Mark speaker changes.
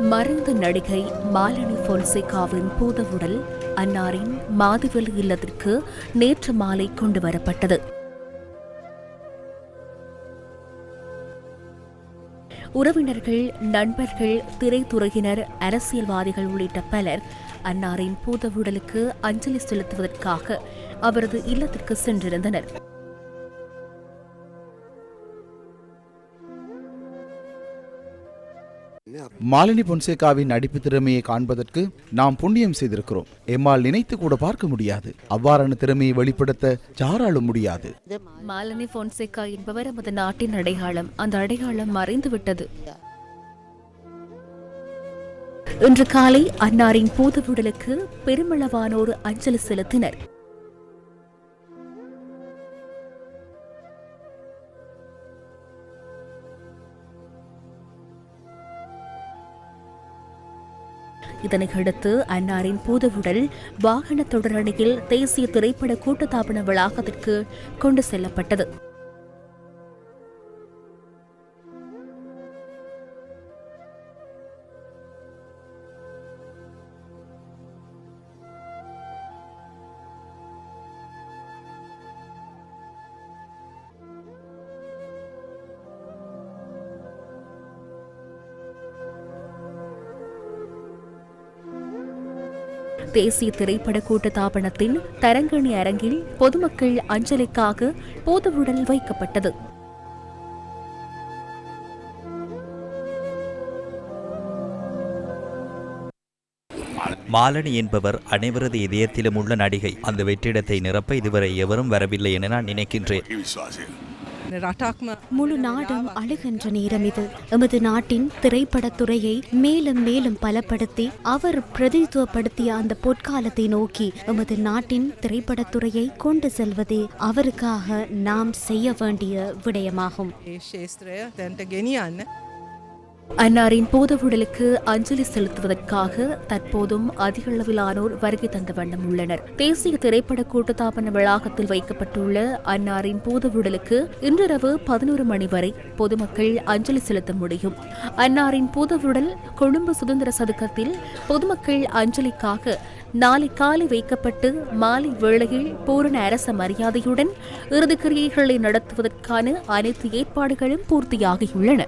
Speaker 1: மறைந்த நடிகை மாலினி பொன்சேகாவின் பூதவுடல் அன்னாரின் மாதுவெளி இல்லத்திற்கு நேற்று மாலை கொண்டு வரப்பட்டது. உறவினர்கள் நண்பர்கள் திரைத்துறையினர் அரசியல்வாதிகள் உள்ளிட்ட பலர் அன்னாரின் பூதவுடலுக்கு அஞ்சலி செலுத்துவதற்காக அவரது இல்லத்திற்கு சென்றிருந்தனர்.
Speaker 2: மாலினி பொன்சேகாவின் நடிப்பு திறமையை காண்பதற்கு நாம் புண்ணியம் செய்திருக்கிறோம். எம்மால் நினைத்து கூட பார்க்க முடியாது. அவ்வாறான திறமையை வெளிப்படுத்த யாராலும் முடியாது.
Speaker 1: மாலினி பொன்சேகா என்பவர் நமது நாட்டின் அடையாளம். அந்த அடையாளம் மறைந்து விட்டது இன்று காலை அன்னாரின் பூதவுடலுக்கு பெருமளவானோர் அஞ்சலி செலுத்தினர். இதனையடுத்து அன்னாரின் பூதவுடல் வாகன தொடரணியில் தேசிய திரைப்பட கூட்டத்தாபன வளாகத்திற்கு கொண்டு செல்லப்பட்டது. தேசிய திரைப்பட கூட்டத்தாபனத்தின் தரங்கணி அரங்கில் பொதுமக்கள் அஞ்சலிக்காக பூதவுடல் வைக்கப்பட்டது.
Speaker 3: மாலனி என்பவர் அனைவரது இதயத்திலும் உள்ள நடிகை. அந்த வெற்றிடத்தை நிரப்ப இதுவரை எவரும் வரவில்லை என நான் நினைக்கின்றேன்.
Speaker 4: முழு நாடும் அழுகின்ற நேரம் இது. எமது நாட்டின் திரைப்படத்துறையை மேலும் மேலும் பலப்படுத்தி அவர் பிரதித்துவப்படுத்திய அந்த பொற்காலத்தை நோக்கி எமது நாட்டின் திரைப்படத்துறையை கொண்டு செல்வதே அவருக்காக நாம் செய்ய வேண்டிய விடயமாகும்.
Speaker 1: அன்னாரின் பூதவுடலுக்கு அஞ்சலி செலுத்துவதற்காக தற்போதும் அதிக அளவிலானோர் வருகை தந்த வண்ணம் உள்ளனர். தேசிய திரைப்பட கூட்டத்தாபன வளாகத்தில் வைக்கப்பட்டுள்ள அன்னாரின் பூதவுடலுக்கு இன்றிரவு பதினோரு மணி வரை பொதுமக்கள் அஞ்சலி செலுத்த முடியும். அன்னாரின் பூதவுடல் உடல் கொழும்பு சுதந்திர சதுக்கத்தில் பொதுமக்கள் அஞ்சலிக்காக நாளை காலை வைக்கப்பட்டு மாலை வேளையில் பூரண அரச மரியாதையுடன் இறுதிக்கிரியைகளை நடத்துவதற்கான அனைத்து ஏற்பாடுகளும் பூர்த்தியாகியுள்ளன.